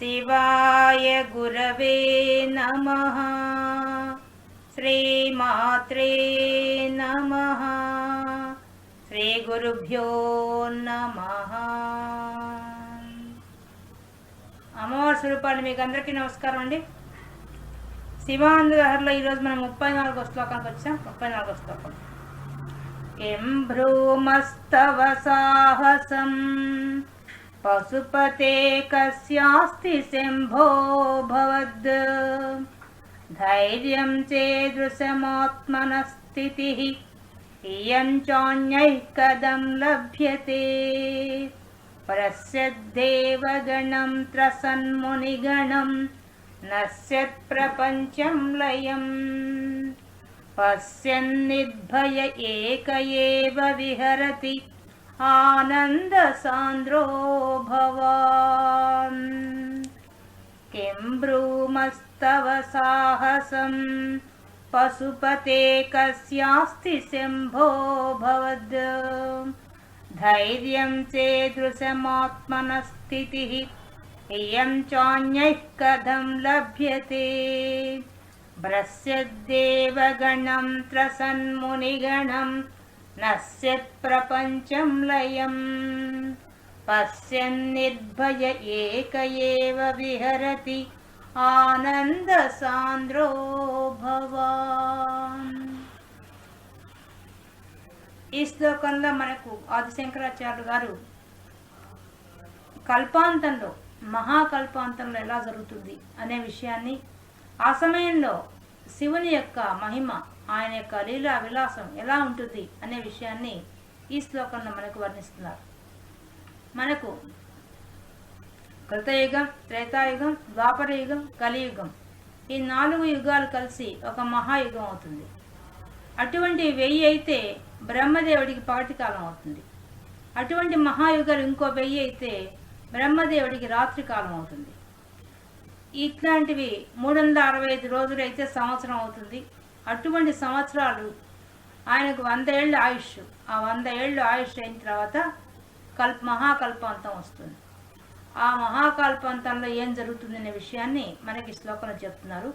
శివాయ గురవే నమ శ్రీమాత్రే నమ శ్రీ గురుభ్యో నమ అమ్మవారి రూపాన్ని మీకు అందరికీ నమస్కారం అండి. శివానందహర్లో ఈరోజు మనం ముప్పై నాలుగో శ్లోకానికి వచ్చాం. ముప్పై నాలుగో శ్లోకం. ఎం భ్రూమస్తవ సాహసం पशुपते कस्यास्ति शम्भो भवद्। धैर्यं चेदृशमात्मनस्थितिः इयं चान्यैः कदं लभ्यते। परस्यद्देवगणं त्रसन्मुनिगणं नश्यत्प्रपञ्चं लयम्। पश्यन्निर्भय एक एव विहरति आनन्दसान्द्रो भवान्। किं ब्रूमस्तव साहसं? पशुपते कस्यास्ति शम्भो भवद्। धैर्यं चेदृशमात्मनस्थितिः इयं चान्यैः कथं लभ्यते? भ्रस्यद्देवगणं त्रसन्मुनिगणं नश्यत्प्रपञ्चं लयम् पश्यन्निर्भय एक एव विहरति ఆనందసాంద్రో భవాన్ ఈ శ్లోకంలో మనకు ఆదిశంకరాచార్యులు గారు కల్పాంతంలో మహాకల్పాంతంలో ఎలా జరుగుతుంది అనే విషయాన్ని ఆ సమయంలో శివుని యొక్క మహిమ ఆయన యొక్క లీలా విలాసం ఎలా ఉంటుంది అనే విషయాన్ని ఈ శ్లోకంలో మనకు వర్ణిస్తున్నారు. మనకు కృతయుగం త్రేతాయుగం ద్వాపర యుగం కలియుగం ఈ నాలుగు యుగాలు కలిసి ఒక మహాయుగం అవుతుంది. అటువంటి వెయ్యి అయితే బ్రహ్మదేవుడికి పగటి కాలం అవుతుంది. అటువంటి మహాయుగాలు ఇంకో వెయ్యి అయితే బ్రహ్మదేవుడికి రాత్రి కాలం అవుతుంది. ఇట్లాంటివి మూడు వందల అరవై ఐదు రోజులు అయితే సంవత్సరం అవుతుంది. అటువంటి సంవత్సరాలు ఆయనకు వంద ఏళ్ళు ఆయుష్. ఆ వంద ఏళ్ళు ఆయుష్ అయిన తర్వాత కల్ప మహాకల్పాంతం వస్తుంది. ఆ మహాకల్పాంతంలో ఏం జరుగుతుంది అనే విషయాన్ని మనకి శ్లోకంలో చెప్తున్నారు.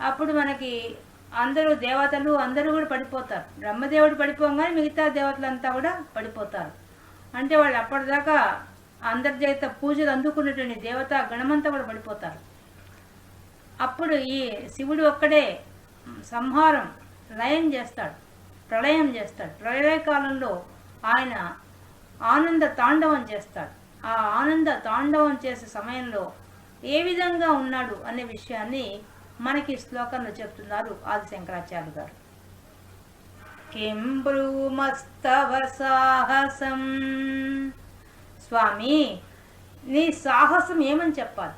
అప్పుడు మనకి అందరూ దేవతలు అందరూ కూడా పడిపోతారు. బ్రహ్మదేవుడు పడిపోగానే మిగతా దేవతలంతా కూడా పడిపోతారు. అంటే వాళ్ళు అప్పటిదాకా అందరి చేత పూజలు అందుకున్నటువంటి దేవత గణమంతా కూడా పడిపోతారు. అప్పుడు ఈ శివుడు ఒక్కడే సంహారం లయం చేస్తాడు. ప్రళయం చేస్తాడు. ప్రళయ కాలంలో ఆయన ఆనంద తాండవం చేస్తాడు. ఆ ఆనంద తాండవం చేసే సమయంలో ఏ విధంగా ఉన్నాడు అనే విషయాన్ని మనకి శ్లోకంలో చెప్తున్నారు ఆది శంకరాచార్య గారు. కిం బ్రూమస్తవ సాహసం. స్వామి నీ సాహసం ఏమని చెప్పాలి?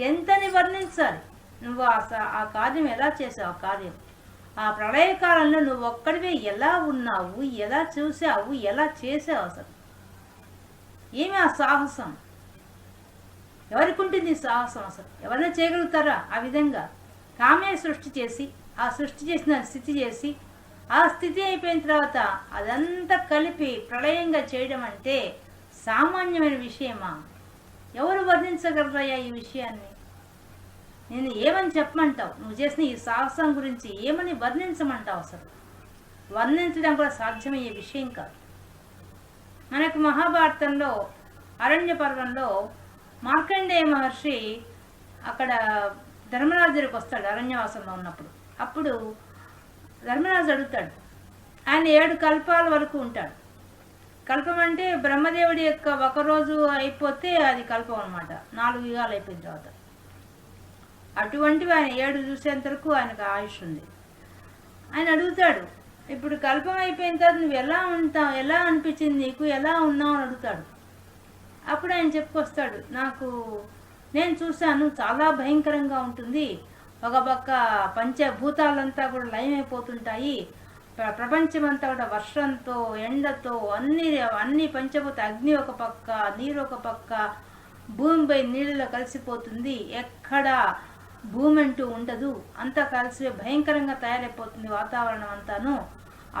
ఎంతని వర్ణించాలి నువ్వు ఆ ఆ కార్యం ఎలా చేసావు? ఆ కార్యం. ఆ ప్రళయకాలంలో నువ్వు ఒక్కడివే ఎలా ఉన్నావు? ఎలా చూసావు? ఎలా చేసావు అసలు? ఏమి ఆ సాహసం? ఎవరికి ఉంటుంది సాహసం అసలు? ఎవరైనా చేయగలుగుతారా ఆ విధంగా? కామే సృష్టి చేసి ఆ సృష్టి చేసిన స్థితి చేసి ఆ స్థితి అయిపోయిన తర్వాత అదంతా కలిపి ప్రళయంగా చేయడం అంటే సామాన్యమైన విషయమా? ఎవరు వర్ణించగలరయ్యా ఈ విషయాన్ని? నేను ఏమని చెప్పమంటావు? నువ్వు చేసిన ఈ సాహసం గురించి ఏమని వర్ణించమంటావు అసలు? వర్ణించడం కూడా సాధ్యమయ్యే విషయం కాదు. మనకు మహాభారతంలో అరణ్య పర్వంలో మార్కండేయ మహర్షి అక్కడ ధర్మరాజు దగ్గరికి వస్తాడు అరణ్యవాసంలో ఉన్నప్పుడు. అప్పుడు ధర్మరాజు అడుగుతాడు. ఆయన ఏడు కల్పాల వరకు ఉంటాడు. కల్పం అంటే బ్రహ్మదేవుడి యొక్క ఒక రోజు అయిపోతే అది కల్పం అనమాట నాలుగు యుగాలు అయిపోయిన తర్వాత. అటువంటివి ఆయన ఏడు చూసేంత వరకు ఆయనకు ఆయుష్ ఉంది. ఆయన అడుగుతాడు ఇప్పుడు కల్పం అయిపోయిన తర్వాత నువ్వు ఎలా ఉంటావు? ఎలా అనిపించింది నీకు? ఎలా ఉన్నావు? అని అడుగుతాడు. అప్పుడు ఆయన చెప్పుకొస్తాడు నాకు నేను చూశాను చాలా భయంకరంగా ఉంటుంది. ఒక పక్క పంచభూతాలంతా కూడా లయమైపోతుంటాయి. ప్రపంచం ప్రపంచమంతా కూడా వర్షంతో ఎండతో అన్ని అన్ని పంచభూత అగ్ని ఒక పక్క నీరు ఒక పక్క భూమిపై నీళ్ళలో కలిసిపోతుంది. ఎక్కడ భూమి అంటూ ఉండదు. అంతా కలిసి భయంకరంగా తయారైపోతుంది వాతావరణం అంతాను.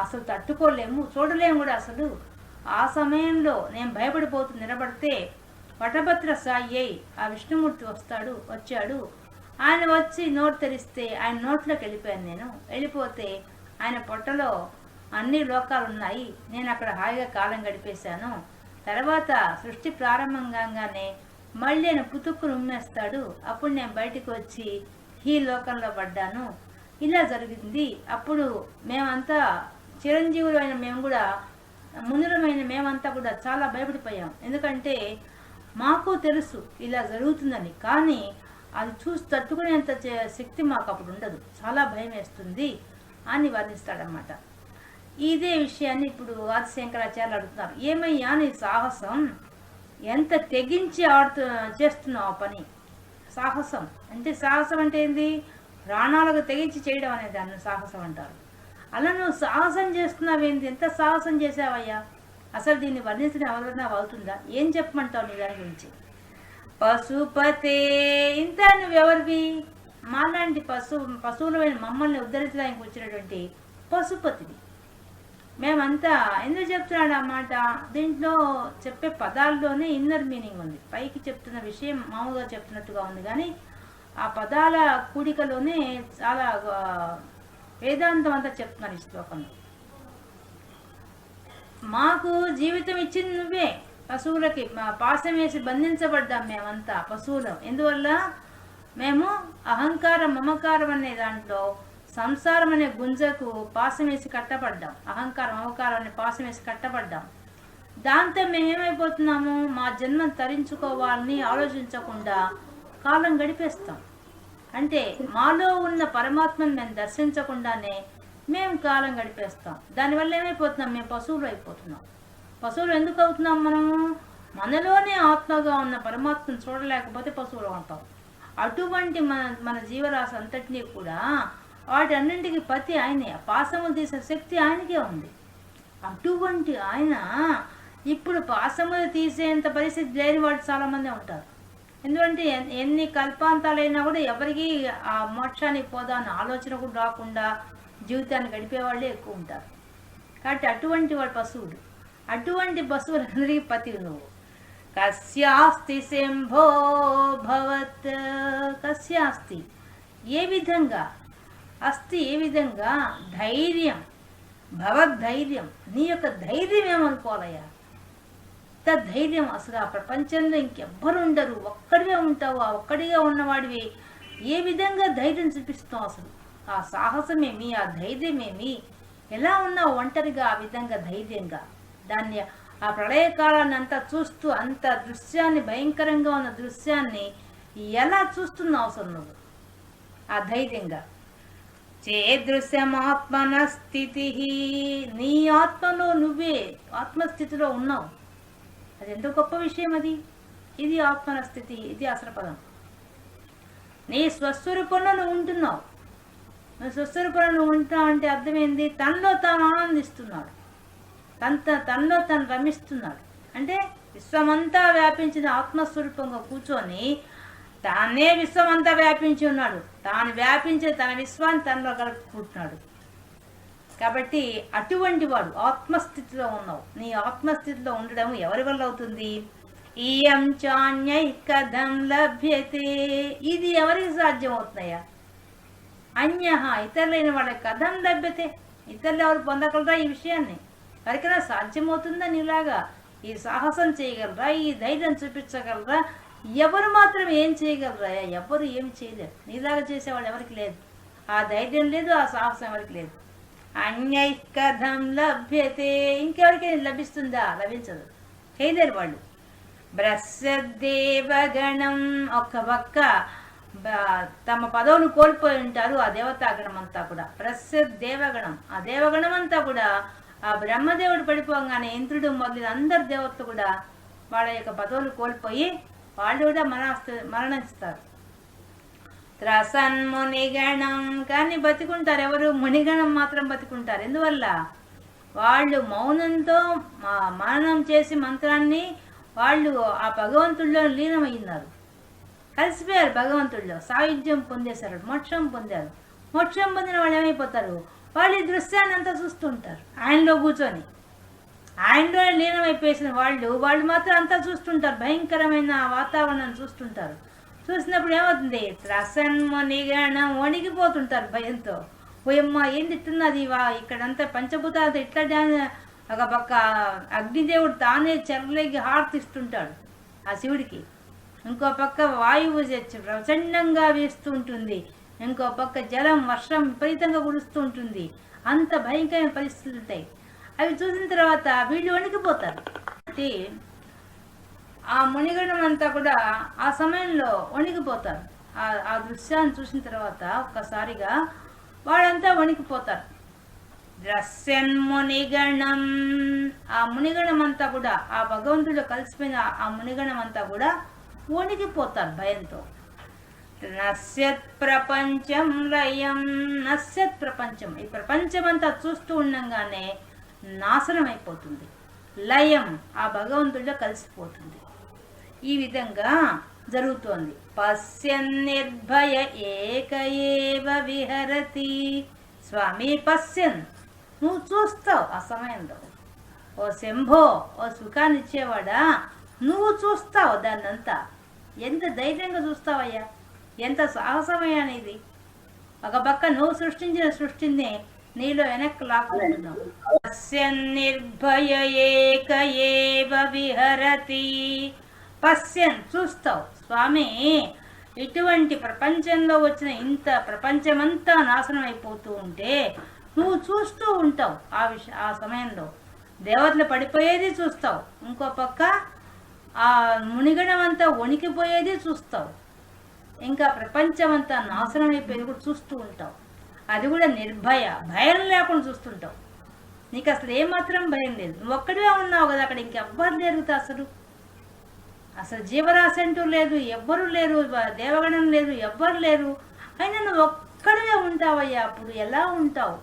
అసలు తట్టుకోలేము చూడలేము కూడా అసలు. ఆ సమయంలో నేను భయపడిపోతూ నిలబడితే వటభద్ర సాయి అయి ఆ విష్ణుమూర్తి వస్తాడు వచ్చాడు. ఆయన వచ్చి నోట్ తెరిస్తే ఆయన నోట్లోకి వెళ్ళిపోయాను నేను. వెళ్ళిపోతే ఆయన పొట్టలో అన్ని లోకాలు ఉన్నాయి. నేను అక్కడ హాయిగా కాలం గడిపేశాను. తర్వాత సృష్టి ప్రారంభంగానే మళ్ళీ నేను పుతుక్కును ఉమ్మేస్తాడు. అప్పుడు నేను బయటికి వచ్చి ఈ లోకంలో పడ్డాను. ఇలా జరిగింది. అప్పుడు మేమంతా చిరంజీవులైన మేము కూడా మునురమైన మేమంతా కూడా చాలా భయపడిపోయాం. ఎందుకంటే మాకు తెలుసు ఇలా జరుగుతుందని. కానీ అది చూసి తట్టుకునేంత శక్తి మాకు అప్పుడు ఉండదు. చాలా భయం వేస్తుంది అని వర్ణిస్తాడనమాట ఇదే విషయాన్ని ఇప్పుడు ఆదిశంకరాచార్యులు అడుగుతున్నారు. ఏమయ్యా నీ సాహసం? ఎంత తెగించి ఆడుతు చేస్తున్నావు ఆ పని? సాహసం. అంటే సాహసం అంటే ఏంది? ప్రాణాలకు తెగించి చేయడం అనేది దాన్ని సాహసం అంటారు. అలా నువ్వు సాహసం చేస్తున్నావు ఏంది? ఎంత సాహసం చేసావయ్యా అసలు దీన్ని వర్ణించిన ఎవరన్నా అవుతుందా? ఏం చెప్పమంటావు నీ దాని గురించి? పశుపతే ఇంత నువ్వెవరివి? మాలాంటి పశు పశువులమైన మమ్మల్ని ఉద్ధరించడానికి వచ్చినటువంటి పశుపతివి. మేమంతా ఎందుకు చెప్తున్నాడు అన్నమాట దీంట్లో చెప్పే పదాల్లోనే ఇన్నర్ మీనింగ్ ఉంది. పైకి చెప్తున్న విషయం మామూలుగా చెప్తున్నట్టుగా ఉంది. కానీ ఆ పదాల కూడికలోనే చాలా వేదాంతం అంతా చెప్తున్నారు ఈ శ్లోకంలో. మాకు జీవితం ఇచ్చింది నువ్వే. పశువులకి పాసం వేసి బంధించబడ్డాం మేమంతా పశువులం. ఎందువల్ల? మేము అహంకారం మమకారం అనే దాంట్లో సంసారం అనే గుంజకు పాసం వేసి కట్టబడ్డాం. అహంకారం అహంకారం అనే పాసం వేసి కట్టబడ్డాం. దాంతో మేమేమైపోతున్నాము? మా జన్మను తరించుకోవాలని ఆలోచించకుండా కాలం గడిపేస్తాం. అంటే మాలో ఉన్న పరమాత్మను మేము దర్శించకుండానే మేము కాలం గడిపేస్తాం. దానివల్ల ఏమైపోతున్నాం? మేము పశువులు అయిపోతున్నాం. పశువులు ఎందుకు అవుతున్నాం మనము? మనలోనే ఆత్మగా ఉన్న పరమాత్మను చూడలేకపోతే పశువులు ఉంటాం అటువంటి మన మన జీవరాశి అంతటినీ కూడా వాటన్నింటికి పతి ఆయనే పాసములు తీసే శక్తి ఆయనకే ఉంది. అటువంటి ఆయన ఇప్పుడు పాసములు తీసేంత పరిస్థితి లేని వాళ్ళు చాలామంది ఉంటారు. ఎందుకంటే ఎన్ని కల్పాంతాలైనా కూడా ఎవరికి ఆ మోక్షానికి పోదా అన్న ఆలోచన కూడా రాకుండా జీవితాన్ని గడిపే వాళ్ళే ఎక్కువ ఉంటారు. కాబట్టి అటువంటి వాడు పశువుడు. అటువంటి పశువులందరికీ పతి నువ్వు. కస్యాస్తి శంభో భవత్. కస్యాస్తి ఏ విధంగా? అస్తి ఏ విధంగా ధైర్యం భవద్ధైర్యం నీ యొక్క ధైర్యం ఏమనుకోవాలయ్యా? ఇంత ధైర్యం అసలు ఆ ప్రపంచంలో ఇంకెవ్వరు ఉండరు. ఒక్కడివే ఉంటావు ఆ ఒక్కడిగా ఉన్నవాడివి. ఏ విధంగా ధైర్యం చూపిస్తాం అసలు? ఆ సాహసమేమి ఆ ధైర్యమేమి ఎలా ఉన్నావు ఒంటరిగా ఆ విధంగా ధైర్యంగా? దాన్ని ఆ ప్రళయకాలాన్ని అంతా చూస్తూ అంత దృశ్యాన్ని భయంకరంగా ఉన్న దృశ్యాన్ని ఎలా చూస్తున్నావు అసలు నువ్వు? ఆ ధైర్యంగా. చేదృశ్యమాత్మన స్థితి నీ ఆత్మలో నువ్వే ఆత్మస్థితిలో ఉన్నావు. అది ఎంత గొప్ప విషయం అది? ఇది ఆత్మన స్థితి ఇది అసలు పదం నీ స్వస్వరూపంలో నువ్వు ఉంటున్నావు. నువ్వు స్వస్వరూపంలో నువ్వు ఉంటున్నావు అంటే అర్థమైంది? తనలో తాను ఆనందిస్తున్నాడు. తన తనలో తను రమిస్తున్నాడు. అంటే విశ్వమంతా వ్యాపించిన ఆత్మస్వరూపంగా కూర్చొని తానే విశ్వం అంతా వ్యాపించి ఉన్నాడు. తాను వ్యాపించే తన విశ్వాన్ని తనలో కలుపుకుంటున్నాడు. కాబట్టి అటువంటి వాడు ఆత్మస్థితిలో ఉన్నావు. నీ ఆత్మస్థితిలో ఉండడం ఎవరి వల్ల అవుతుంది? ఇయం కథం లభ్యతే. ఇది ఎవరికి సాధ్యం అవుతున్నాయా అన్య ఇతరులైన వాళ్ళ కథం లభ్యతే. ఇతరులు ఎవరు పొందగలరా ఈ విషయాన్ని? ఎవరికైనా సాధ్యమవుతుందా నీలాగా? ఈ సాహసం చేయగలరా? ఈ ధైర్యం చూపించగలరా? ఎవరు మాత్రం ఏం చేయగలరా ఎవరు ఏం చేయలేరు. నీలాగా చేసేవాళ్ళు ఎవరికి లేదు. ఆ ధైర్యం లేదు ఆ సాహసం ఎవరికి లేదు. అన్యై కథం లభ్యతే. ఇంకెవరికైనా లభిస్తుందా? లభించదు. చేయలేరు వాళ్ళు. బ్రస్దేవగణం ఒక్క ఒక్క తమ పదవులు కోల్పోయి ఉంటారు ఆ దేవతాగణం అంతా కూడా. ప్రసిద్ధ దేవగణం ఆ దేవగణం అంతా కూడా ఆ బ్రహ్మదేవుడు పడిపోగానే ఇంద్రుడు మొదలైన అందరి దేవత కూడా వాళ్ళ యొక్క పదవులు కోల్పోయి వాళ్ళు కూడా మరణిస్తూ మరణిస్తారు. త్రసన్మునిగణం కానీ బతికుంటారు. ఎవరు? మునిగణం మాత్రం బతికుంటారు. ఎందువల్ల? వాళ్ళు మౌనంతో మా- మననం చేసి మంత్రాన్ని వాళ్ళు ఆ భగవంతుల్లో లీనమైనారు కలిసిపోయారు భగవంతుడిలో సాయుధ్యం పొందేశారు. మోక్షం పొందారు. మోక్షం పొందిన వాళ్ళు ఏమైపోతారు? వాళ్ళు ఈ దృశ్యాన్ని అంతా చూస్తుంటారు. ఆయనలో కూర్చొని. ఆయనలో లీనమైపోయేసిన వాళ్ళు వాళ్ళు మాత్రం అంతా చూస్తుంటారు. భయంకరమైన వాతావరణం చూస్తుంటారు. చూసినప్పుడు ఏమవుతుంది? త్రసన్మనిగణం వణిగిపోతుంటారు భయంతో. ఓయమ్మ ఏం తిట్టున్నది వా? ఇక్కడంతా పంచభూతాలతో ఇట్లా ఒక పక్క అగ్నిదేవుడు తానే చెర్లకి హారతిస్తుంటాడు ఆ శివుడికి. ఇంకో పక్క వాయువు ప్రచండంగా వేస్తూ ఉంటుంది. ఇంకో పక్క జలం వర్షం విపరీతంగా కురుస్తూ ఉంటుంది. అంత భయంకరమైన పరిస్థితులు ఉంటాయి అవి చూసిన తర్వాత వీళ్ళు వణికిపోతారు. కాబట్టి ఆ మునిగడం అంతా కూడా ఆ సమయంలో వణికిపోతారు. ఆ ఆ దృశ్యాన్ని చూసిన తర్వాత ఒక్కసారిగా వాళ్ళంతా వణికిపోతారు. ద్రశ్యన్ మునిగణం. ఆ మునిగణం అంతా కూడా ఆ భగవంతుడు కలిసిపోయిన ఆ మునిగణం అంతా కూడా వణికిపోతారు భయంతో. నశ్యత్ ప్రపంచం లయం నశ్యత్ ప్రపంచం. ఈ ప్రపంచం అంతా చూస్తూ ఉండగానే నాశనం అయిపోతుంది లయం ఆ భగవంతుడిలో కలిసిపోతుంది. ఈ విధంగా జరుగుతోంది. పశ్యన్ నిర్భయ ఏక ఏవ విహరతి. స్వామి పశ్యన్. నువ్వు చూస్తావు ఆ సమయంలో. ఓ శంభో ఓ సుఖాన్నిచ్చేవాడా? నువ్వు చూస్తావు దాన్నంతా. ఎంత ధైర్యంగా చూస్తావయ్యా? ఎంత సాహసమయ్యా నీది? ఒక పక్క నువ్వు సృష్టించిన సృష్టిని నీలో వెనక్కి లాక్కుంటున్నావు పశ్యన్ నిర్భయ ఏక ఏవ విహరతి. పశ్యన్ చూస్తావు. స్వామి ఇటువంటి ప్రపంచంలో వచ్చిన ఇంత ప్రపంచమంతా నాశనం అయిపోతూ ఉంటే నువ్వు చూస్తూ ఉంటావు ఆ విష ఆ సమయంలో. దేవతలు పడిపోయేది చూస్తావు. ఇంకో పక్క ఆ మునిగడం అంతా వణికిపోయేది చూస్తావు. ఇంకా ప్రపంచం అంతా నాశనం అయిపోయేది కూడా చూస్తూ ఉంటావు. అది కూడా నిర్భయ. భయం లేకుండా చూస్తుంటావు. నీకు అసలు ఏమాత్రం భయం లేదు. నువ్వు ఒక్కడివే ఉన్నావు కదా అక్కడ ఇంకెవ్వరు జరుగుతా అసలు? అసలు జీవరాశి అంటూ లేదు ఎవ్వరు లేరు దేవగణం లేదు ఎవ్వరు లేరు. అయినా నువ్వు ఒక్కడివే ఉంటావయ్యా అప్పుడు ఎలా ఉంటావు?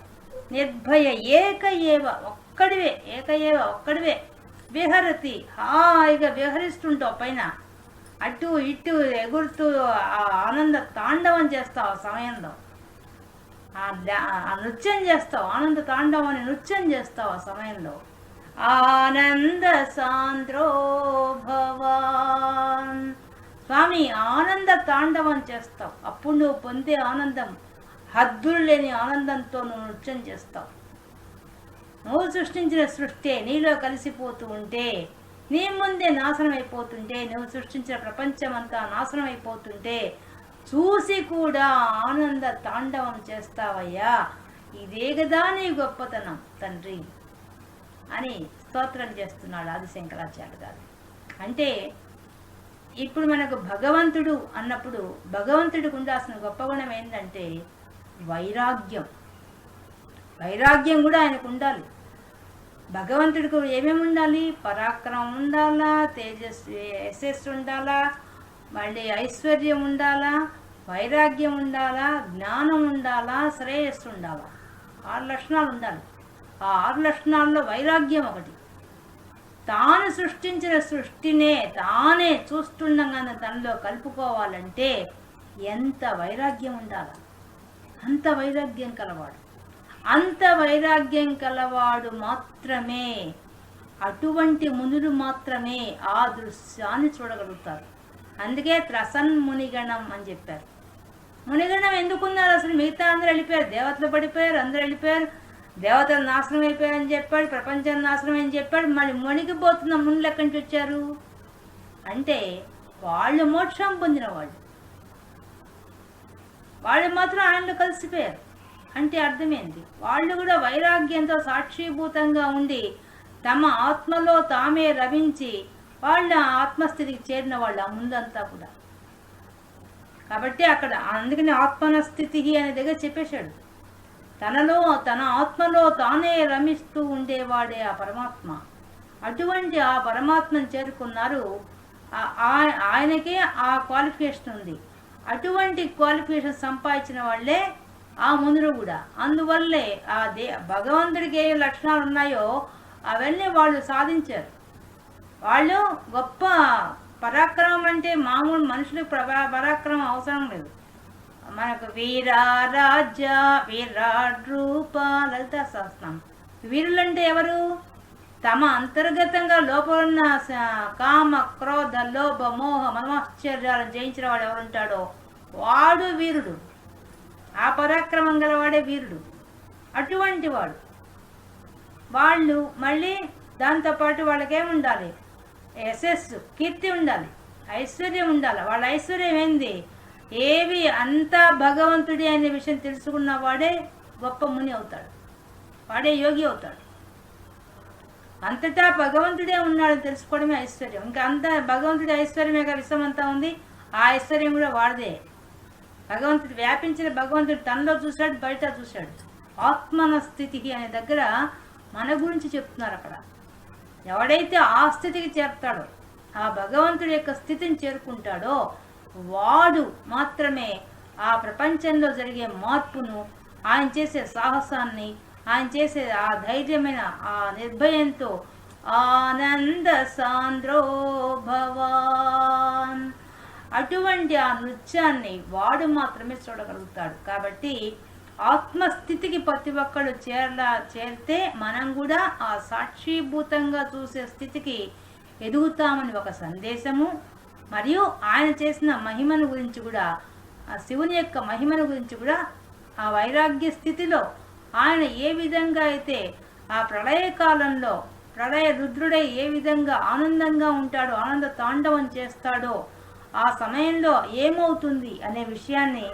నిర్భయ ఏక ఏవ ఒక్కడివే ఏక ఏవ ఒక్కడివే. విహరతి హాయిగా విహరిస్తుంటావు పైన. అటు ఇటు ఎగురుతూ ఆ ఆనంద తాండవం చేస్తావు ఆ సమయంలో. ఆ డా- నృత్యం చేస్తావు ఆనంద తాండవం అని నృత్యం చేస్తావు ఆ సమయంలో. ఆనంద సాంద్రో భవాన్. స్వామి ఆనంద తాండవం చేస్తావు. అప్పుడు నువ్వు పొందే ఆనందం హద్దులు లేని ఆనందంతో నువ్వు నృత్యం చేస్తావు. నువ్వు సృష్టించిన సృష్టి నీలో కలిసిపోతూ ఉంటే నీ ముందే నాశనం అయిపోతుంటే నువ్వు సృష్టించిన ప్రపంచం అంతా నాశనం అయిపోతుంటే చూసి కూడా ఆనంద తాండవం చేస్తావయ్యా. ఇదే కదా నీ గొప్పతనం తండ్రి అని స్తోత్రం చేస్తున్నాడు ఆదిశంకరాచార్య గారు. అంటే ఇప్పుడు మనకు భగవంతుడు అన్నప్పుడు భగవంతుడికి ఉండాల్సిన గొప్ప గుణం ఏంటంటే వైరాగ్యం. వైరాగ్యం కూడా ఆయనకు ఉండాలి. భగవంతుడికి ఏమేమి ఉండాలి? పరాక్రమం ఉండాలా? తేజస్వి యశస్సు ఉండాలా? మళ్ళీ ఐశ్వర్యం ఉండాలా? వైరాగ్యం ఉండాలా జ్ఞానం ఉండాలా శ్రేయస్సు ఉండాలా? ఆరు లక్షణాలు ఉండాలి. ఆ ఆరు లక్షణాల్లో వైరాగ్యం ఒకటి. తాను సృష్టించిన సృష్టినే తానే చూస్తుండగానే తనలో కలుపుకోవాలంటే ఎంత వైరాగ్యం ఉండాలి? అంత వైరాగ్యం కలవాడు. అంత వైరాగ్యం కలవాడు మాత్రమే అటువంటి మునులు మాత్రమే ఆ దృశ్యాన్ని చూడగలుగుతారు. అందుకే త్రసన్ మునిగణం అని చెప్పారు. మునిగణం ఎందుకున్నారు? అసలు మిగతా అందరూ వెళ్ళిపోయారు. దేవతలు పడిపోయారు అందరూ వెళ్ళిపోయారు. దేవతలు నాశనం అయిపోయారని చెప్పాడు ప్రపంచం నాశనం అని చెప్పాడు. మళ్ళీ మునిగిపోతున్న మునులు ఎక్కడి నుంచి వచ్చారు? అంటే వాళ్ళు మోక్షం పొందిన వాళ్ళు. వాళ్ళు మాత్రం ఆయనలో కలిసిపోయారు. అంటే అర్థమైంది. వాళ్ళు కూడా వైరాగ్యంతో సాక్షిభూతంగా ఉండి తమ ఆత్మలో తామే రవించి వాళ్ళ ఆత్మస్థితికి చేరిన వాళ్ళు ఆ ముందంతా కూడా. కాబట్టి అక్కడ అందుకని ఆత్మనస్థితి అనే దగ్గర చెప్పేశాడు. తనలో తన ఆత్మలో తానే రమిస్తూ ఉండేవాడే ఆ పరమాత్మ. అటువంటి ఆ పరమాత్మను చేరుకున్నారు. ఆయనకే ఆ క్వాలిఫికేషన్ ఉంది. అటువంటి క్వాలిఫికేషన్ సంపాదించిన వాళ్ళే ఆ మునులు కూడా. అందువల్లే ఆ దే భగవంతుడికి ఏ లక్షణాలు ఉన్నాయో అవన్నీ వాళ్ళు సాధించారు. వాళ్ళు గొప్ప పరాక్రమం అంటే మామూలు మనుషులకు ప్రభా పరాక్రమం అవసరం లేదు. మనకు వీర రాజ్య రూప లలిత సహస్రం వీరులంటే ఎవరు? తమ అంతర్గతంగా లోపల ఉన్న కామ క్రోధ లోభ మోహ మనమాశ్చర్యాలను జయించిన వాడు ఎవరుంటాడో? వాడు వీరుడు. ఆ పరాక్రమం గలవాడే వీరుడు. అటువంటి వాడు. వాళ్ళు మళ్ళీ దాంతోపాటు వాళ్ళకేముండాలి? యశస్సు కీర్తి ఉండాలి ఐశ్వర్యం ఉండాలి. వాళ్ళ ఐశ్వర్యం ఏంది? ఏవి అంతా భగవంతుడి అనే విషయం తెలుసుకున్న వాడే గొప్ప ముని అవుతాడు. వాడే యోగి అవుతాడు. అంతటా భగవంతుడే ఉన్నాడని తెలుసుకోవడమే ఐశ్వర్యం. ఇంకా అంత భగవంతుడి ఐశ్వర్యమే ఐశ్వర్యమేగా విశ్వమంతా ఉంది. ఆ ఐశ్వర్యం కూడా వాడిదే. భగవంతుడు వ్యాపించిన భగవంతుడు తనలో చూశాడు బయట చూశాడు. ఆత్మన స్థితి అనే దగ్గర మన గురించి చెప్తున్నారు అక్కడ. ఎవడైతే ఆ స్థితికి చేరుతాడో ఆ భగవంతుడి యొక్క స్థితిని చేరుకుంటాడో వాడు మాత్రమే ఆ ప్రపంచంలో జరిగే మార్పును ఆయన చేసే సాహసాన్ని ఆయన చేసే ఆ ధైర్యమైన ఆ నిర్భయంతో ఆనంద సాంద్రో భవాన్. అటువంటి ఆ నృత్యాన్ని వాడు మాత్రమే చూడగలుగుతాడు. కాబట్టి ఆత్మస్థితికి ప్రతి ఒక్కడు చేరలా చేరితే మనం కూడా ఆ సాక్షిభూతంగా చూసే స్థితికి ఎదుగుతామని ఒక సందేశము. మరియు ఆయన చేసిన మహిమను గురించి కూడా ఆ శివుని యొక్క మహిమను గురించి కూడా ఆ వైరాగ్య స్థితిలో ఆయన ఏ విధంగా అయితే ఆ ప్రళయ కాలంలో ప్రళయ రుద్రుడై ఏ విధంగా ఆనందంగా ఉంటాడో ఆనంద తాండవం చేస్తాడో ఆ సమయంలో ఏమవుతుంది అనే విషయాన్ని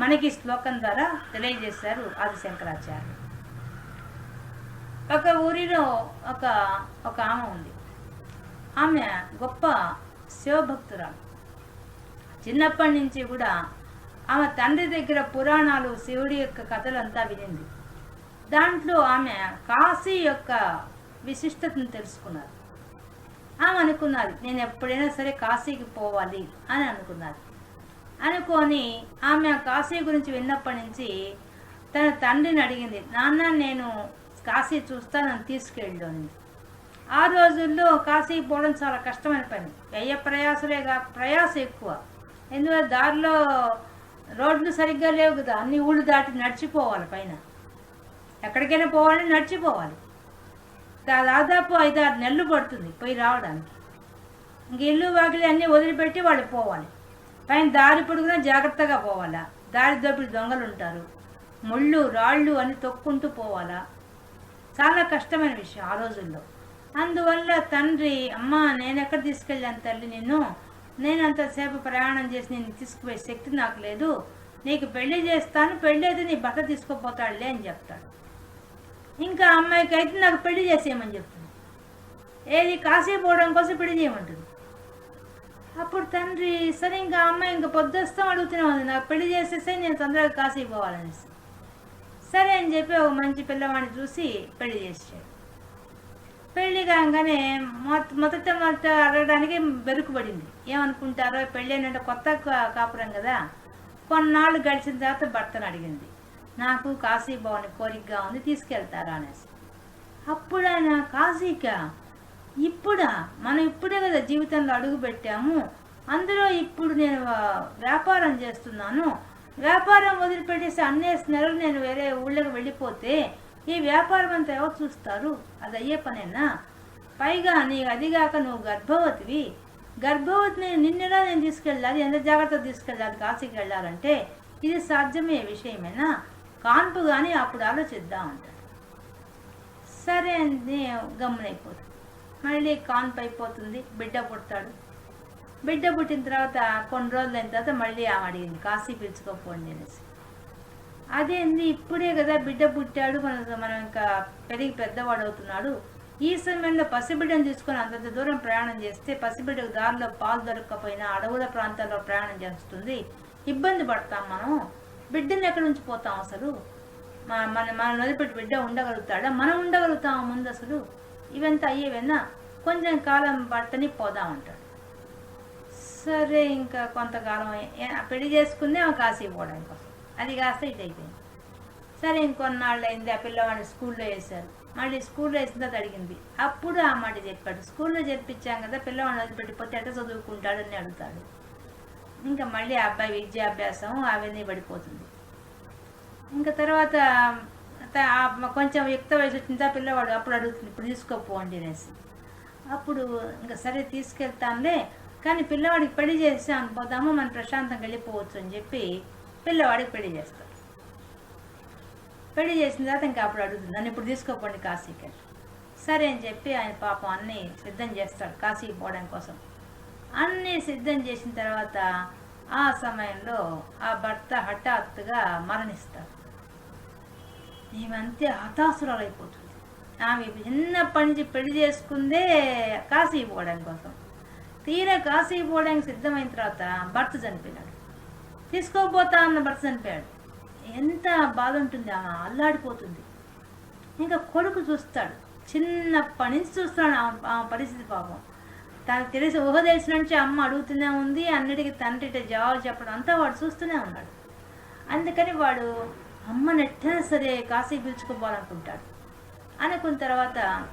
మనకి శ్లోకం ద్వారా తెలియజేశారు ఆది శంకరాచార్యులు ఒక ఊరిలో ఒక ఒక ఆమె ఉంది. ఆమె గొప్ప శివభక్తురాలు. చిన్నప్పటి నుంచి కూడా ఆమె తండ్రి దగ్గర పురాణాలు శివుడి యొక్క కథలంతా వినింది. దాంట్లో ఆమె కాశీ యొక్క విశిష్టతను తెలుసుకున్నారు. ఆమె అనుకున్నది నేను ఎప్పుడైనా సరే కాశీకి పోవాలి అని అనుకున్నది. అనుకొని ఆమె కాశీ గురించి విన్నప్పటి నుంచి తన తండ్రిని అడిగింది నాన్న నేను కాశీ చూస్తానని తీసుకెళ్ళు అని. ఆ రోజుల్లో కాశీ పోవడం చాలా కష్టమైన పని. వ్యయ ప్రయాసలే కాక ప్రయాస ఎక్కువ. ఎందుకంటే దారిలో రోడ్లు సరిగ్గా లేవు కదా అన్ని ఊళ్ళు దాటి నడిచిపోవాలి పైన. ఎక్కడికైనా పోవాలని నడిచిపోవాలి. దా- దాదాపు ఐదు ఆరు నెలలు పడుతుంది పోయి రావడానికి. ఇంక ఇల్లు వాకిలి అన్నీ వదిలిపెట్టి వాళ్ళు పోవాలి. పైన దారి పొడుగున జాగ్రత్తగా పోవాలా? దారి దోపిడి దొంగలు ఉంటారు. ముళ్ళు రాళ్ళు అని తొక్కుంటూ పోవాలా? చాలా కష్టమైన విషయం ఆ రోజుల్లో. అందువల్ల తండ్రి అమ్మ నేను ఎక్కడ తీసుకెళ్ళాను తల్లి నిన్ను? నేను అంతసేపు ప్రయాణం చేసి నేను తీసుకుపోయే శక్తి నాకు లేదు. నీకు పెళ్ళి చేస్తాను పెళ్ళి అయితే నీ భర్త తీసుకుపోతాడులే అని చెప్తాడు. ఇంకా అమ్మాయికి అయితే నాకు పెళ్ళి చేసేయమని చెప్తుంది. ఏది కాసేపు పోవడం కోసం పెళ్ళి చేయమంటుంది. అప్పుడు తండ్రి సరే ఇంకా అమ్మాయి ఇంకా పొద్దుస్తాం అడుగుతూనే నాకు పెళ్ళి చేసేసే నేను తొందరగా కాశీ పోవాలనేసి. సరే అని చెప్పి ఒక మంచి పిల్లవాడిని చూసి పెళ్ళి చేసాడు పెళ్ళి కాగానే మొత్త మొదట మొదట అడగడానికి బెరుకుబడింది ఏమనుకుంటారో పెళ్ళి అంటే కొత్త కాపురం కదా. కొన్నాళ్ళు గడిచిన తర్వాత భర్తను అడిగింది. నాకు కాశీ భవన్ కోరికగా ఉంది తీసుకెళ్తారా అనేసి. అప్పుడు ఆయన కాశీకా? ఇప్పుడా? మనం ఇప్పుడే కదా జీవితంలో అడుగు పెట్టాము. అందులో ఇప్పుడు నేను వ్యాపారం చేస్తున్నాను. వ్యాపారం వదిలిపెట్టేసి అన్నేసి నెలలు నేను వేరే ఊళ్ళకి వెళ్ళిపోతే ఈ వ్యాపారం అంతా ఎవరు చూస్తారు? అది అయ్యే పనేనా? పైగా నీ అదిగాక నువ్వు గర్భవతివి. గర్భవతిని నిన్నెలా నేను తీసుకెళ్ళాలి? ఎంత జాగ్రత్త తీసుకెళ్ళాలి? కాశీకి వెళ్ళాలంటే ఇది సాధ్యమయ్యే విషయమేనా? కాన్పు కానీ అప్పుడు ఆలోచిద్దాం అంటాడు. సరే అని గమ్మునైపోతుంది మళ్ళీ కాన్ అయిపోతుంది బిడ్డ పుడతాడు. బిడ్డ పుట్టిన తర్వాత కొన్ని రోజులు అయిన తర్వాత మళ్ళీ ఆమె అడిగింది కాశీ పిలుచుకోపోండి అనేసి. అదేంది ఇప్పుడే కదా బిడ్డ పుట్టాడు మన మనం ఇంకా పెరిగి పెద్దవాడు అవుతున్నాడు. ఈ సమయంలో పసిబిడ్డను తీసుకొని అంతంత దూరం ప్రయాణం చేస్తే పసిబిడ్డకు దారిలో పాలు దొరకకపోయినా అడవుల ప్రాంతాల్లో ప్రయాణం చేస్తుంది. ఇబ్బంది పడతాం మనం. బిడ్డను ఎక్కడి నుంచి పోతాం అసలు? మన మన మన వదిలిపెట్టి బిడ్డ ఉండగలుగుతాడా? మనం ఉండగలుగుతాం ముందు అసలు? ఇవంతా అయ్యేవైనా? కొంచెం కాలం పట్టని పోదాం అంటాడు సరే ఇంకా కొంతకాలం ఏ- పెళ్ళి చేసుకుందే ఆమె కాశీ పోవడానికి కోసం అది కాస్త ఇటు అయిపోయింది. సరే ఇంకొన్నాళ్ళు అయింది ఆ పిల్లవాడిని స్కూల్లో వేశారు. మళ్ళీ స్కూల్లో వేసిన తర్వాత అడిగింది. అప్పుడు ఆ మాట చెప్పాడు. స్కూల్లో చెప్పించాం కదా పిల్లవాడిని వదిలిపెట్టిపోతే ఎట్ట చదువుకుంటాడు అని అడుగుతాడు. ఇంకా మళ్ళీ ఆ అబ్బాయి విద్యాభ్యాసం అవన్నీ పడిపోతుంది. ఇంకా తర్వాత కొంచెం యుక్త వయసు వచ్చిందా పిల్లవాడు అప్పుడు అడుగుతుంది ఇప్పుడు తీసుకోపోండి అనేసి. అప్పుడు ఇంకా సరే తీసుకెళ్తానులే కానీ పిల్లవాడికి పెళ్ళి చేసాం పోదాము మనం ప్రశాంతంగా వెళ్ళిపోవచ్చు అని చెప్పి పిల్లవాడికి పెళ్ళి చేస్తాడు పెళ్ళి చేసిన తర్వాత ఇంకా అప్పుడు అడుగుతుంది నన్ను ఇప్పుడు తీసుకోపోండి కాశీకి సరే అని చెప్పి ఆయన పాపం అన్నీ సిద్ధం చేస్తాడు కాశీకి పోవడం కోసం. అన్నీ సిద్ధం చేసిన తర్వాత ఆ సమయంలో ఆ భర్త హఠాత్తుగా మరణిస్తాడు. ఈమెంతే హతాసురాలైపోతుంది ఆమె చిన్నప్పటి నుంచి పెళ్ళి చేసుకుందే కాశీ పోవడం కోసం. తీరా కాశీ పోవడానికి సిద్ధమైన తర్వాత భర్త చనిపోయాడు తీసుకోపోతా అన్న భర్త చనిపోయాడు. ఎంత బాధ ఉంటుంది ఆమె అల్లాడిపోతుంది. ఇంకా కొడుకు చూస్తాడు. చిన్నప్పటి నుంచి చూస్తాడు ఆ- పరిస్థితి పాపం. తనకు తెలిసి ఊహ తెలిసిన నుంచి అమ్మ అడుగుతూనే ఉంది అన్నిటికీ తండ్రి జవాబు చెప్పడం అంతా వాడు చూస్తూనే ఉన్నాడు. అందుకని వాడు అమ్మని ఎట్టైనా సరే కాశీ పిలుచుకుపోవాలనుకుంటాడు అనుకున్న తర్వాత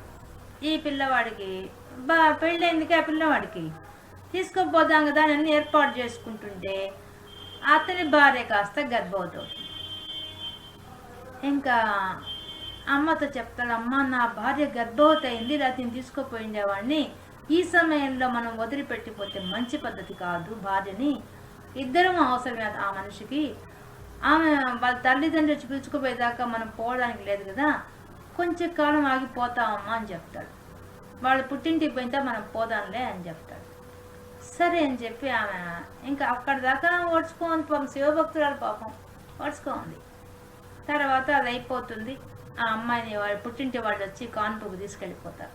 ఈ పిల్లవాడికి బా పెళ్ళైందికి ఆ పిల్లవాడికి. తీసుకుపోదాం కదా అని ఏర్పాటు చేసుకుంటుంటే అతని భార్య కాస్త గర్భవతి ఇంకా అమ్మతో చెప్తాడు అమ్మ నా భార్య గర్భవతి అయింది తీసుకుపోయిండేవాడిని ఈ సమయంలో మనం వదిలిపెట్టిపోతే మంచి పద్ధతి కాదు భార్యని. ఇద్దరం అవసరమే ఆ మనిషికి. ఆమె వాళ్ళ తల్లిదండ్రులు వచ్చి పిలుచుకుపోయేదాకా మనం పోవడానికి లేదు కదా. కొంచెం కాలం ఆగిపోతామమ్మా అని చెప్తాడు. వాళ్ళు పుట్టింటికి పోయితే మనం పోదాంలే అని చెప్తాడు. సరే అని చెప్పి ఆమె ఇంకా అక్కడి దాకా ఓడ్చుకోండి పాపం శివభక్తురాలు పాపం. ఓడ్చుకోండి తర్వాత అది అయిపోతుంది. ఆ అమ్మాయిని వాళ్ళు పుట్టింటి వాళ్ళు వచ్చి కాన్పుకు తీసుకెళ్ళిపోతారు.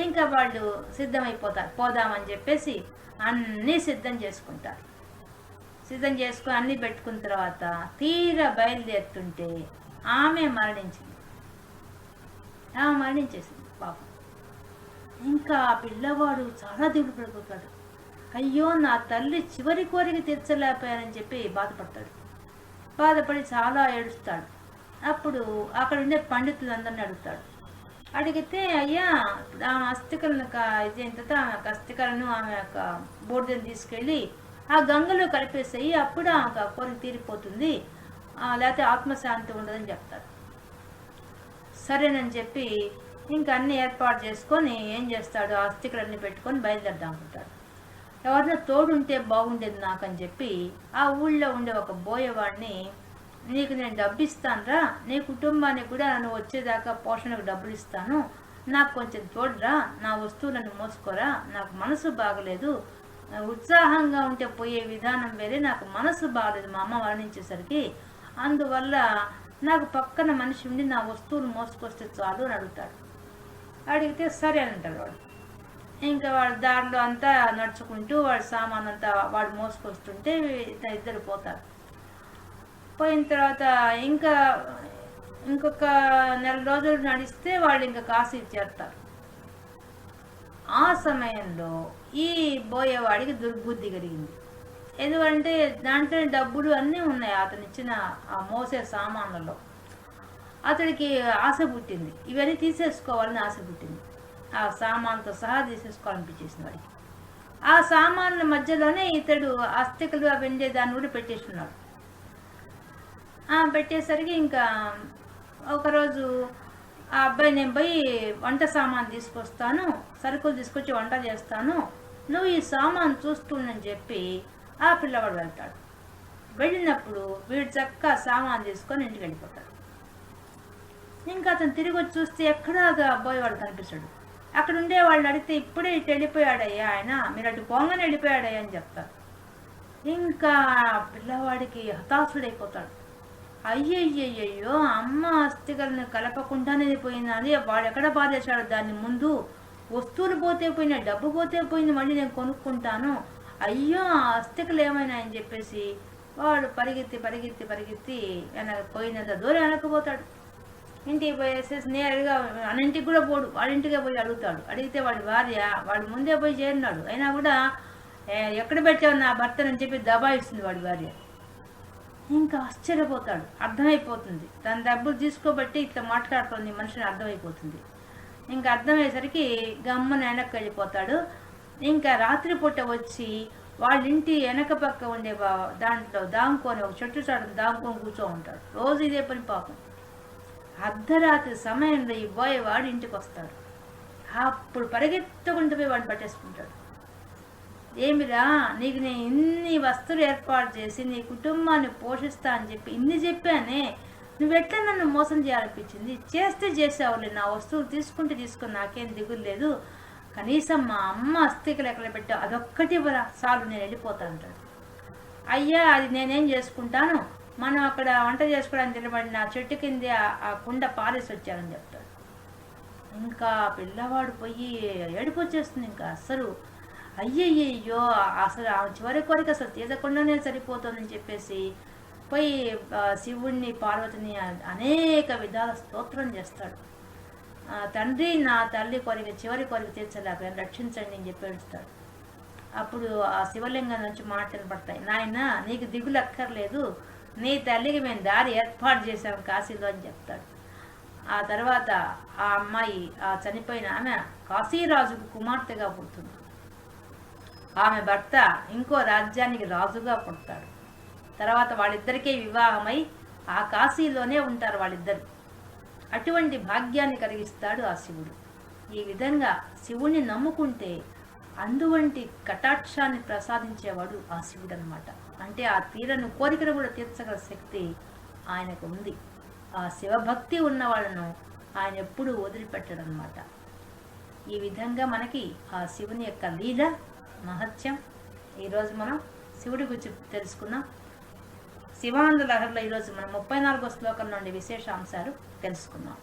ఇంకా వాళ్ళు సిద్ధమైపోతారు. పోదామని చెప్పేసి అన్నీ సిద్ధం చేసుకుంటారు. సిద్ధం చేసుకుని అన్ని పెట్టుకున్న తర్వాత తీరా బయలుదేరుతుంటే ఆమె మరణించింది. ఆమె మరణించేసింది పాపం. ఇంకా ఆ పిల్లవాడు చాలా దిగులు పడిపోతాడు. అయ్యో నా తల్లి చివరి కోరిక తీర్చలేకపోయానని చెప్పి బాధపడతాడు. బాధపడి చాలా ఏడుస్తాడు. అప్పుడు అక్కడ ఉండే పండితులు అందరిని అడుగుతాడు. అడిగితే అయ్యా ఆమె అస్థికలను ఇది అయిన తర్వాత ఆమె యొక్క అస్థికలను ఆమె యొక్క బోర్డుని తీసుకెళ్ళి ఆ గంగలో కలిపేసాయి అప్పుడు ఆ కోరిక తీరిపోతుంది. లేకపోతే ఆత్మశాంతి ఉండదని చెప్తారు. సరేనని చెప్పి ఇంకా అన్ని ఏర్పాటు చేసుకొని ఏం చేస్తాడు? ఆ అస్థికలన్నీ పెట్టుకొని బయలుదేరదాం అనుకుంటాడు. ఎవరినో తోడుంటే బాగుండేది నాకని చెప్పి ఆ ఊళ్ళో ఉండే ఒక బోయవాడిని నీకు నేను డబ్బు ఇస్తానురా నీ కుటుంబానికి కూడా నన్ను వచ్చేదాకా పోషణకు డబ్బులు ఇస్తాను నాకు కొంచెం తోడురా నా వస్తువులను మోసుకోరా నాకు మనసు బాగలేదు ఉత్సాహంగా ఉంటే పోయే విధానం వేరే. నాకు మనసు బాగలేదు మా అమ్మ మరణించేసరికి. అందువల్ల నాకు పక్కన మనిషి ఉండి నా వస్తువులు మోసుకొస్తే చాలు అని అడుగుతాడు. అడిగితే సరే అని అంటాడు వాడు. ఇంకా వాడు దారిలో అంతా నడుచుకుంటూ వాడు సామాన్ అంతా వాడు మోసుకొస్తుంటే ఇద్దరు- ఇద్దరు పోతారు. పోయిన తర్వాత ఇంకా ఇంకొక నెల రోజులు నడిస్తే వాళ్ళు ఇంకా కాశీ చేరుతారు. ఆ సమయంలో ఈ బోయేవాడికి దుర్బుద్ధి కలిగింది. ఎందుకంటే దాంట్లో డబ్బులు అన్నీ ఉన్నాయి అతను ఇచ్చిన ఆ మోసే సామాన్లలో. అతడికి ఆశ పుట్టింది. ఇవన్నీ తీసేసుకోవాలని ఆశ పుట్టింది. ఆ సామాన్తో సహా తీసేసుకోవాలనిపించేసింది వాడికి. ఆ సామాన్ల మధ్యలోనే ఇతడు అస్థికలు వెండే దాన్ని కూడా పెట్టేస్తున్నాడు ఆ, పెట్టేసరికి ఇంకా ఒకరోజు ఆ అబ్బాయి నేను పోయి వంట సామాన్ తీసుకొస్తాను సరుకులు తీసుకొచ్చి వంట చేస్తాను. నువ్వు ఈ సామాన్ చూస్తుండని చెప్పి ఆ పిల్లవాడు వెళ్తాడు. వెళ్ళినప్పుడు వీడు చక్కగా సామాన్ తీసుకొని ఇంటికి వెళ్ళిపోతాడు. ఇంకా అతను తిరిగి వచ్చి చూస్తే ఎక్కడా అబ్బాయి వాడు కనిపిస్తాడు? అక్కడ ఉండే వాళ్ళు అడిగితే ఇప్పుడే ఇటు వెళ్ళిపోయాడయ్యా ఆయన మీరు అటు పోంగని వెళ్ళిపోయాడయ్యా అని చెప్తారు. ఇంకా పిల్లవాడికి హతాశుడైపోతాడు. అయ్యయ్యయ్యో అమ్మ అస్థికలను కలపకుండానే పోయిందని వాడు ఎక్కడ బాధేశాడు దాన్ని ముందు. వస్తువులు పోతే పోయినా డబ్బు పోతే పోయింది మళ్ళీ నేను కొనుక్కుంటాను. అయ్యో ఆ అస్థికలు ఏమైనా అని చెప్పేసి వాడు పరిగెత్తి పరిగెత్తి పరిగెత్తి వెనక పోయినంత దూరం వెనకపోతాడు ఇంటికి పోయేసేసి నేరుగా అన్నింటికి కూడా పోడు. వాడింటికే పోయి అడుగుతాడు. అడిగితే వాడి భార్య వాడు ముందే పోయి చేరినాడు. అయినా కూడా ఎక్కడ పెట్టావు నా భర్తనని చెప్పి దబాయిస్తుంది వాడి భార్య. ఇంకా ఆశ్చర్యపోతాడు. అర్థమైపోతుంది. తన డబ్బులు తీసుకోబట్టి ఇట్లా మాట్లాడుతుంది మనిషిని అర్థమైపోతుంది. ఇంకా అర్థమయ్యేసరికి గమ్మన వెనక్కి వెళ్ళిపోతాడు. ఇంకా రాత్రిపూట వచ్చి వాళ్ళ ఇంటి వెనక పక్క ఉండే దాంట్లో దాముకొని ఒక చెట్టు చాటు దాముకొని కూర్చో ఉంటాడు. రోజు ఇదే పని పాపం. అర్ధరాత్రి సమయంలో ఈ వాడు ఇంటికి వస్తాడు అప్పుడు పరిగెత్తుకుంటూ పోయి వాడిని పట్టేసుకుంటాడు. ఏమిరా? నీకు నేను ఇన్ని వస్తువులు ఏర్పాటు చేసి నీ కుటుంబాన్ని పోషిస్తా అని చెప్పి ఇన్ని చెప్పానే నువ్వెట్లా నన్ను మోసం చేయాలనిపించింది? చేస్తే చేసావులే నా వస్తువులు తీసుకుంటే తీసుకుని నాకేం దిగులు లేదు కనీసం మా అమ్మ అస్థికలు ఎక్కడ పెట్టావు అదొక్కటి ఇవ్వరా? చాలు నేను వెళ్ళిపోతా అంటాడు. అయ్యా అది నేనేం చేసుకుంటాను? మనం అక్కడ వంట చేసుకోవడానికి నిలబడిన చెట్టు కింద ఆ- కుండ పారేసి వచ్చారని చెప్తాడు. ఇంకా పిల్లవాడు పోయి ఏడుపు వచ్చేస్తుంది ఇంకా అస్సలు. అయ్యయ్యో అసలు చివరి కోరిక అసలు తీరకుండానే సరిపోతుందని చెప్పేసి పోయి శివుణ్ణి పార్వతిని అనేక విధాల స్తోత్రం చేస్తాడు. తండ్రి నా తల్లి కోరిక చివరి కోరిక తీర్చలేక రక్షించండి అని చెప్పి ఏడుస్తాడు. అప్పుడు ఆ శివలింగం నుంచి మాటలు పడతాయి. నాయన నీకు దిగులు అక్కర్లేదు. నీ తల్లికి మేము దారి ఏర్పాటు చేశాము కాశీలో అని చెప్తాడు. ఆ తర్వాత ఆ అమ్మాయి ఆ చనిపోయిన ఆమె కాశీరాజుకు కుమార్తెగా పుడుతుంది. ఆమె భర్త ఇంకో రాజ్యానికి రాజుగా పుడతాడు తర్వాత వాళ్ళిద్దరికీ వివాహమై ఆ కాశీలోనే ఉంటారు వాళ్ళిద్దరు. అటువంటి భాగ్యాన్ని కలిగిస్తాడు ఆ శివుడు. ఈ విధంగా శివుణ్ణి నమ్ముకుంటే అందువంటి కటాక్షాన్ని ప్రసాదించేవాడు ఆ శివుడు అనమాట అంటే ఆ తీరను కోరికను కూడా తీర్చగల శక్తి ఆయనకు ఉంది ఆ శివభక్తి ఉన్న వాళ్ళను ఆయన ఎప్పుడూ వదిలిపెట్టడనమాట ఈ విధంగా మనకి ఆ శివుని యొక్క లీల మహత్యం. ఈరోజు మనం శివుడి గురించి తెలుసుకున్నాం శివానంద లహరిలో ఈరోజు మనం ముప్పై నాలుగో శ్లోకం నుండి విశేషాంశాలు తెలుసుకున్నాం